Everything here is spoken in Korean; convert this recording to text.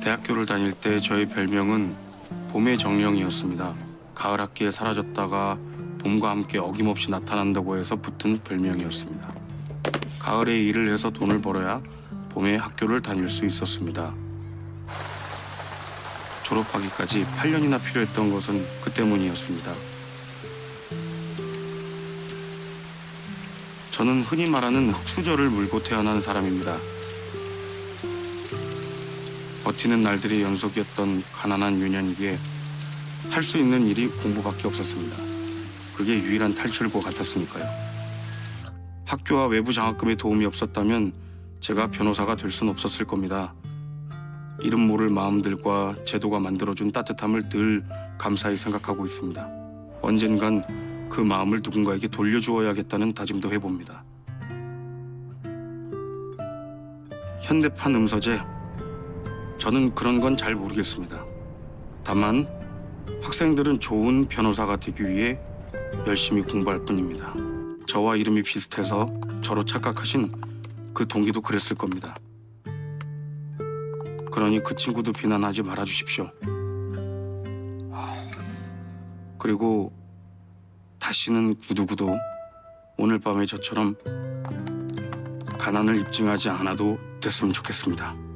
대학교를 다닐 때 저의 별명은 봄의 정령이었습니다. 가을 학기에 사라졌다가 봄과 함께 어김없이 나타난다고 해서 붙은 별명이었습니다. 가을에 일을 해서 돈을 벌어야 봄에 학교를 다닐 수 있었습니다. 졸업하기까지 8년이나 필요했던 것은 그 때문이었습니다. 저는 흔히 말하는 흙수저를 물고 태어난 사람입니다. 버티는 날들이 연속이었던 가난한 유년기에 할 수 있는 일이 공부밖에 없었습니다. 그게 유일한 탈출구 같았으니까요. 학교와 외부 장학금의 도움이 없었다면 제가 변호사가 될 순 없었을 겁니다. 이름 모를 마음들과 제도가 만들어준 따뜻함을 늘 감사히 생각하고 있습니다. 언젠간 그 마음을 누군가에게 돌려주어야겠다는 다짐도 해봅니다. 현대판 음서제 저는 그런 건 잘 모르겠습니다. 다만 학생들은 좋은 변호사가 되기 위해 열심히 공부할 뿐입니다. 저와 이름이 비슷해서 저로 착각하신 그 동기도 그랬을 겁니다. 그러니 그 친구도 비난하지 말아 주십시오. 그리고 다시는 구두구도 오늘 밤에 저처럼 가난을 입증하지 않아도 됐으면 좋겠습니다.